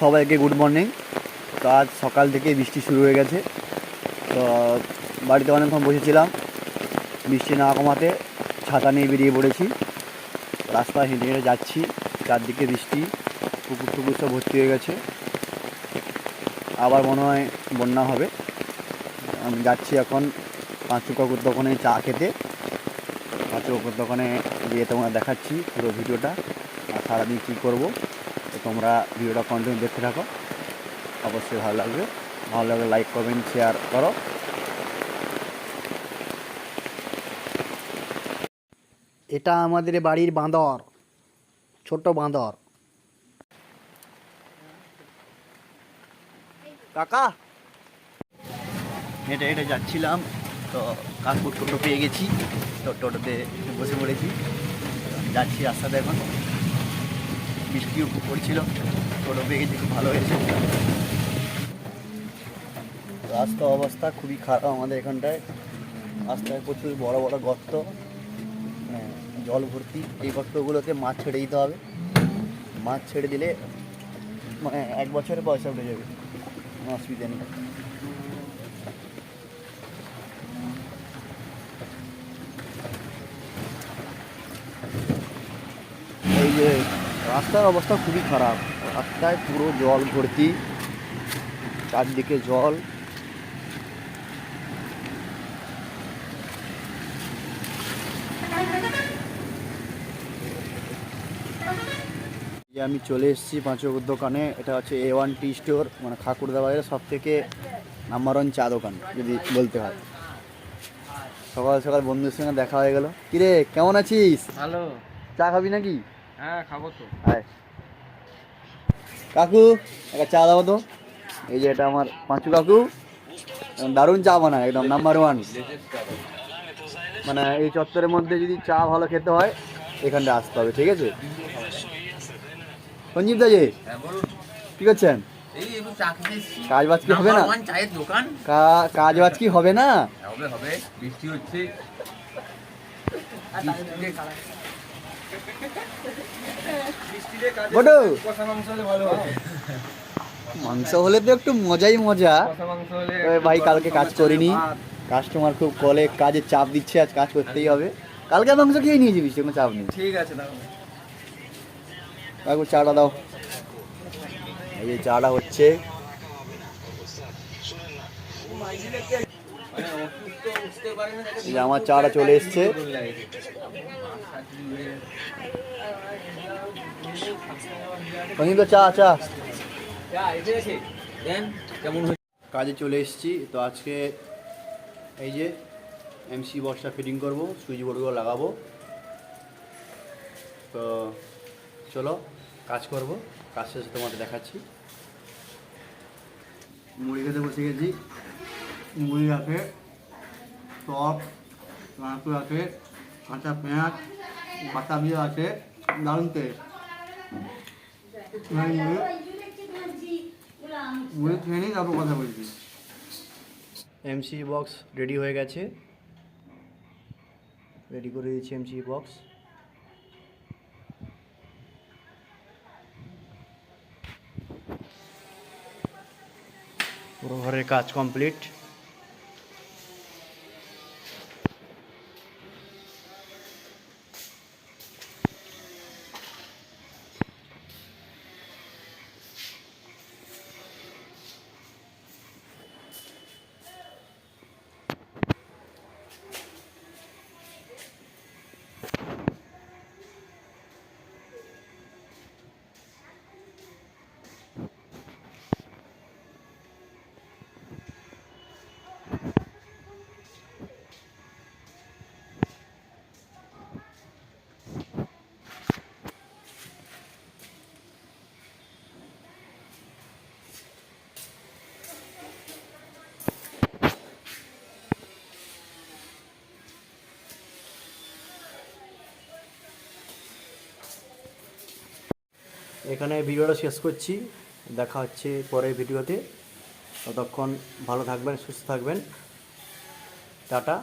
সবাইকে good morning. তো আজ সকাল থেকে বৃষ্টি শুরু হয়ে গেছে। তো বাড়িতে অনেকক্ষণ বসেছিলাম। বৃষ্টি না কমাতে ছাতা নিয়ে বেরিয়ে পড়েছি। রাস্তায় হেঁটে হেঁটে যাচ্ছি। চারদিকে বৃষ্টি, পুকুর টুকুর সব ভর্তি হয়ে গেছে। আবার মনে হয় বন্যা হবে। আমি যাচ্ছি এখন পাঁচু কাকুর দোকানে চা খেতে। পাঁচু কাকুর দোকানে গিয়ে তোমরা দেখাচ্ছি পুরো ভিডিওটা, আর সারাদিন কী করব। তো তোমরা ভিডিওটা কন্টিনিউ দেখতে থাকো। অবশ্যই ভালো লাগবে। ভালো লাগলে লাইক কমেন্ট শেয়ার করো। এটা আমাদের বাড়ির বাঁদর, ছোট বাঁদর। কাকা? হেঁটে হেঁটে যাচ্ছিলাম, তো কাকুর টোটো পেয়ে গেছি। তো টোটোতে বসে পড়েছি। যাচ্ছি রাস্তাতে এখন। বৃষ্টিও পড়ছিল। টোটো পেয়ে গেছি খুব ভালো হয়েছে রাস্তা অবস্থা খুবই খারাপ আমাদের এখানটায়। রাস্তায় প্রচুর বড় বড় গর্ত হ্যাঁ, জল ভর্তি। এই গর্তগুলোতে মাছ ছেড়ে দিতে হবে। মাছ ছেড়ে দিলে মানে এক বছরে পয়সা উঠে যাবে। কোনো অসুবিধা নেই। এই যে রাস্তার অবস্থা খুবই খারাপ। রাস্তায় পুরো জল ভর্তি চারদিকে জল। যে আমি চলে এসেছি পাঁচকুর দোকানে এটা হচ্ছে এ ওয়ান টি স্টোর মানে খাকুরদা বাজারের সব থেকে নাম্বার ওয়ান চা দোকান যদি বলতে হয়। সকাল সকাল বন্ধুদের সঙ্গে দেখা হয়ে গেল। কিরে কেমন আছিস? ভালো। চা খাবি নাকি? হ্যাঁ খাব তো। কাকু একটা চা দাও তো। এই যে এটা আমার পাঁচু কাকু। দারুণ চা বানায় একদম নাম্বার ওয়ান মানে এই চত্বরের মধ্যে যদি চা ভালো খেতে হয় এখানটা আসতে হবে ঠিক আছে? সঞ্জীব দা যে হ্যাঁ কি করছেন? এই একটু চা খেতে এসেছি। কাজ বাজ কি হবে না? কাজ বাজ কি হবে না? হবে হবে। বৃষ্টি হচ্ছে। বটু। মাংস হলে তো একটু মজাই মজা। ভাই কালকে কাজ করিনি। কাস্টমার খুব কলে কাজে চাপ দিচ্ছে আজ কাজ করতেই হবে। কালকে মাংস খেয়ে নিয়ে যাবি কোনো চাপ নেই। ঠিক আছে কাকু চাটা দাও। এই যে চাটা হচ্ছে। আমার চাটা চলে এসছে। চা কাজে চলে এসেছি। তো আজকে এই যে এমসি বক্সটা ফিটিং করব, সুইচ বোর্ডগুলো লাগাবো। তো চলো, কাজ করব। কাজ শেষে তোমাদের দেখাচ্ছি। মুড়ি খেতে বসে গেছি। মুড়ি আছে টক নারকেল আছে কাঁচা পেঁয়াজ বাতাবি আছে দারুণ টেস্ট মুড়ি খেয়ে নিই তারপর কথা বলছি। এমসি বক্স রেডি হয়ে গেছে। রেডি করে দিয়েছি এমসি বক্স পুরো ঘরের কাজ কমপ্লিট এখানে ভিডিওটা শেষ করছি। দেখা হচ্ছে পরের ভিডিওতে। ততক্ষণ ভালো থাকবেন সুস্থ থাকবেন। টাটা।